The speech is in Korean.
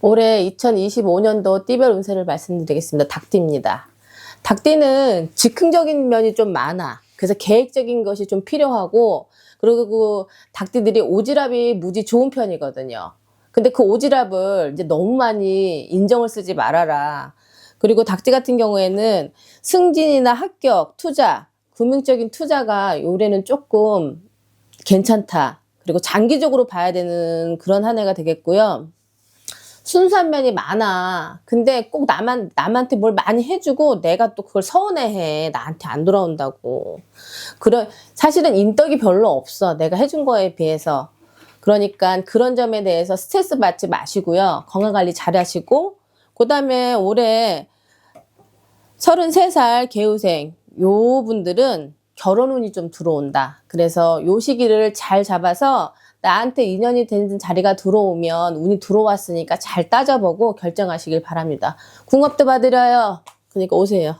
올해 2025년도 띠별 운세를 말씀드리겠습니다. 닭띠입니다. 닭띠는 즉흥적인 면이 좀 많아. 그래서 계획적인 것이 좀 필요하고, 그리고 그 닭띠들이 오지랖이 무지 좋은 편이거든요. 근데 그 오지랖을 이제 너무 많이 인정을 쓰지 말아라. 그리고 닭띠 같은 경우에는 승진이나 합격, 투자, 금융적인 투자가 올해는 조금 괜찮다. 그리고 장기적으로 봐야 되는 그런 한 해가 되겠고요. 순수한 면이 많아. 근데 꼭 나만, 남한테 뭘 많이 해주고 내가 또 그걸 서운해해. 나한테 안 돌아온다고. 그런, 사실은 인덕이 별로 없어. 내가 해준 거에 비해서. 그러니까 그런 점에 대해서 스트레스 받지 마시고요. 건강 관리 잘 하시고, 그 다음에 올해 33살 개우생, 요 분들은 결혼 운이 좀 들어온다. 그래서 요 시기를 잘 잡아서 나한테 인연이 되는 자리가 들어오면 운이 들어왔으니까 잘 따져보고 결정하시길 바랍니다. 궁합도 받으려요. 그러니까 오세요.